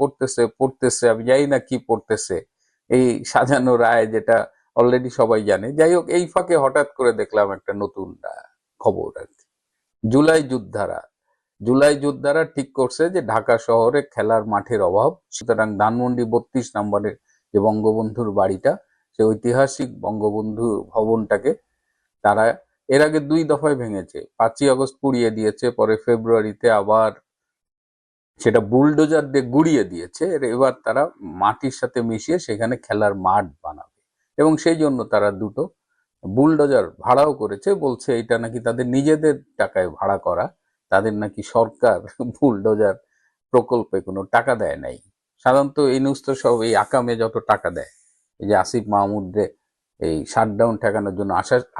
পড়তেছে পড়তেছে, আমি জানি না কি পড়তেছে। এই সাজানো রায় যেটা অলরেডি সবাই জানে। যাই হোক, এই ফাঁকে হঠাৎ করে দেখলাম একটা নতুন খবর আর কি। জুলাই যোদ্ধারা। জুলাই যোদ্ধারা ঠিক করছে যে ঢাকা শহরে খেলার মাঠের অভাব, সুতরাং ধানমন্ডি বত্রিশ নম্বরের যে বঙ্গবন্ধুর বাড়িটা, সে ঐতিহাসিক বঙ্গবন্ধু ভবনটাকে তারা, এর আগে দুই দফায় ভেঙেছে। পাঁচই আগস্ট পুড়িয়ে দিয়েছে, পরে ফেব্রুয়ারিতে আবার সেটা বুলডোজার দিয়ে গুড়িয়ে দিয়েছে। এবার তারা মাটির সাথে মিশিয়ে সেখানে খেলার মাঠ বানাবে। এবং সেই জন্য তারা দুটো বুলডোজার ভাড়াও করেছে। বলছে এটা নাকি তাদের নিজেদের টাকায় ভাড়া করা। তাদের নাকি সরকার বুলডোজার প্রকল্পে কোনো টাকা দেয় নাই। সাধারণত এই নিউজ তো সব এই আকামে যত টাকা দেয়, এই যে আসিফ মাহমুদরে এই শাটডাউন ঠেকানোর জন্য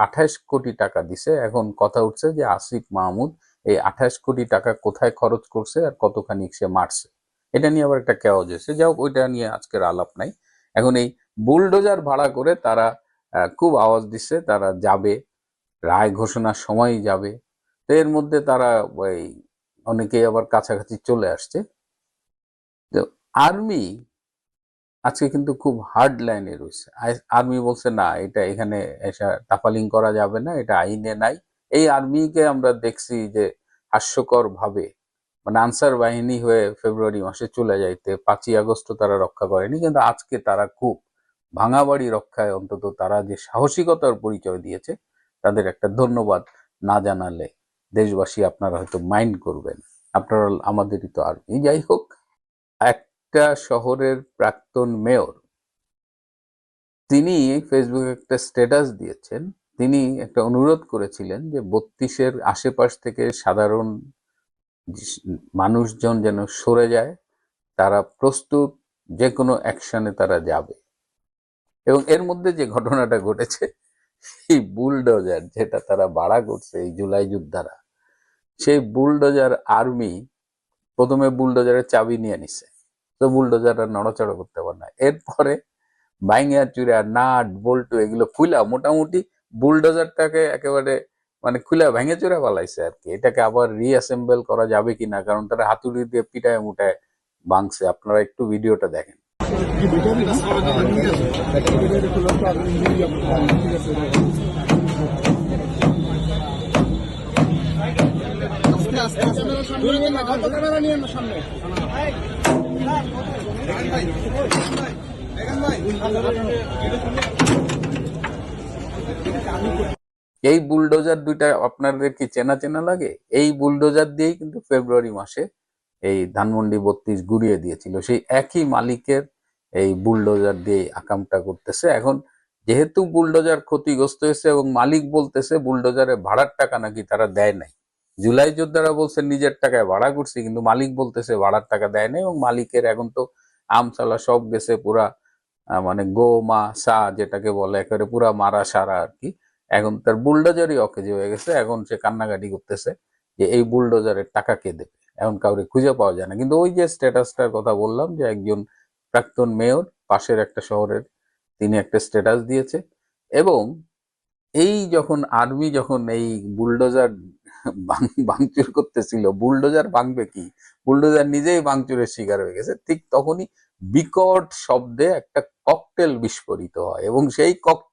আঠাশ কোটি টাকা দিছে। এখন কথা উঠছে যে আসিফ মাহমুদ এই আঠাশ কোটি টাকা কোথায় খরচ করছে আর কতখানি সে মারছে? এটা নিয়ে আবার একটা কেওয়াজ এসে যাও ওইটা নিয়ে আজকের আলাপ নাই। এখন এই বুলডোজার ভাড়া করে তারা খুব আওয়াজ দিচ্ছে, তারা যাবে, রায় ঘোষণার সময়ই যাবে। তো এর মধ্যে তারা ওই অনেকেই আবার কাছাকাছি চলে আসছে। তো আর্মি আজকে কিন্তু খুব হার্ড লাইনে রয়েছে। আর্মি বলছে, না, এটা এখানে এসে তাফালিং করা যাবে না, এটা আইনে নাই। এই আর্মিকে আমরা দেখছি যে হাস্যকর ভাবে মানে আনসার বাহিনী হয়ে ফেব্রুয়ারি মাসে চলে যাইতে, পাঁচই আগস্ট তারা রক্ষা করেনি, কিন্তু আজকে তারা খুব ভাঙা বাড়ি রক্ষায় অন্তত তারা যে সাহসিকতার পরিচয় দিয়েছে, তাদের একটা ধন্যবাদ না জানালে দেশবাসী আপনারা হয়তো মাইন্ড করবেন। আপনারা, আমাদেরই তো আর্মি। যাই হোক, একটা শহরের প্রাক্তন মেয়র, তিনি ফেসবুকে একটা স্ট্যাটাস দিয়েছেন তিনি একটা অনুরোধ করেছিলেন যে বত্রিশের আশেপাশ থেকে সাধারণ মানুষজন যেন সরে যায়, তারা প্রস্তুত যে কোনো অ্যাকশনে তারা যাবে। এবং এর মধ্যে যে ঘটনাটা ঘটেছে এই বুলডোজার যেটা তারা বাড়া করছে এই জুলাই যোদ্ধারা, সেই বুলডোজার আর্মি প্রথমে বুলডোজারের চাবি নিয়ে নিছে। তো বুলডোজার আর নড়াচড়া করতে পারে না। এরপরে বাইঙ্গা চুরা নাট, বল্টু এগুলো খুলা মোটামুটি বুলডোজারটাকে একেবারে মানে খুলা ভেঙে চুরা পালাইছে আর কি এটাকে আবার রিঅ্যাসেম্বল করা যাবে কিনা কারণ তারা হাতুড়ি দিয়ে পিটায় মুটায় ভাঙছে আপনারা একটু ভিডিওটা দেখেন এই বুলডোজার দুইটা আপনাদের কি চেনা চেনা লাগে? এই বুলডোজার দিয়েই কিন্তু ফেব্রুয়ারি মাসে এই ধানমন্ডি বত্রিশ গুড়িয়ে দিয়েছিল। সেই একই মালিকের এই বুলডোজার দিয়ে আকামটা করতেছে। এখন যেহেতু বুলডোজার ক্ষতিগ্রস্ত হয়েছে এবং মালিক বলতেছে বুলডোজারে ভাড়ার টাকা নাকি তারা দেয় নাই। জুলাই যোদ্ধারা বলছে, নিজের টাকায় ভাড়া করছি। কিন্তু মালিক বলতেছে, ভাড়ার টাকা দেয় নাই। এবং মালিকের এখন তো আমসালা সব গেছে পুরা মানে গো মা সা যেটাকে বলে, একেবারে পুরা মারা সারা আর কি। এখন তার বুলডোজারই অকেজে হয়ে গেছে। এখন সে কান্নাকাটি করতেছে যে এই বুলডোজারের টাকা কে দেবে? এখন কাউরে খুঁজে পাওয়া যায় না। কিন্তু ওই যে স্ট্যাটাসটার কথা বললাম যে একজন প্রাক্তন মেয়র পাশের একটা শহরের, তিনি একটা স্ট্যাটাস দিয়েছে এবং এই যখন আর্মি যখন এই বুলডোজার ভাঙচুর করতেছিল, বুলডোজার ভাঙবে কি? বুলডোজার নিজেই ভাঙচুরের শিকার হয়ে গেছে। ঠিক তখনই বিকট শব্দে একটা ককটেল বিস্ফোরিত হয় এবং সেই ককটেল